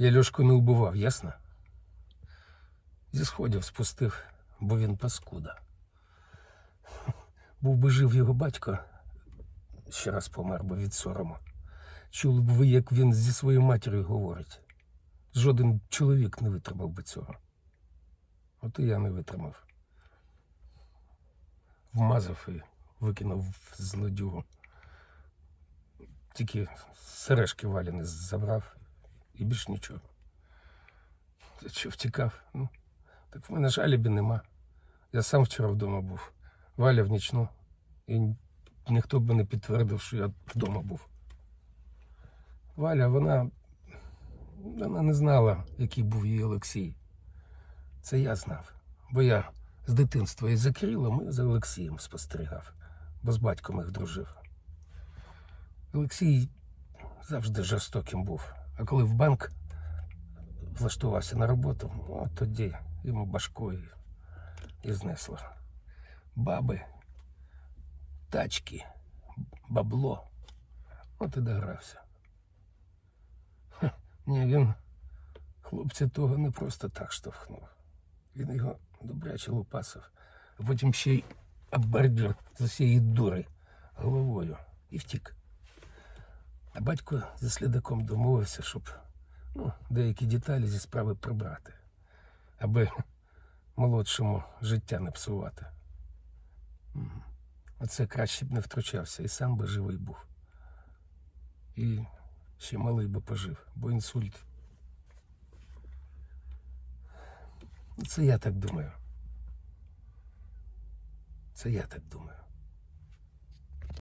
Я Льошку не вбивав, ясно? Зі сходів спустив, бо він паскуда. Був би жив його батько, ще раз помер би від сорому. Чули б ви, як він зі своєю матір'ю говорить. Жоден чоловік не витримав би цього. От і я не витримав. Вмазав і викинув злодюгу. Тільки сережки валіни забрав і більш нічого. Та Що втікав? Ну, так в мене ж алібі нема. Я сам вчора вдома був. Валя в нічну. І ніхто б не підтвердив, що я вдома був. Валя, вона, вона не знала, який був її Олексій. Це я знав. Бо я з дитинства і за Кирилом, і за Олексієм спостерігав, бо з батьком їх дружив. Олексій завжди жорстоким був. А коли в банк влаштувався на роботу, от тоді йому башку і, і знесло. Баби, тачки, бабло. От і догрався. Хе, Ні, він хлопця того не просто так штовхнув. Він його добряче лупасив, а потім ще й об бордюр з усієї дури головою і втік. А батько зі слідаком домовився, щоб ну, деякі деталі зі справи прибрати, аби молодшому життя не псувати. Оце краще б не втручався і сам би живий був. І ще малий би пожив, бо інсульт. Це я так думаю. Це я так думаю.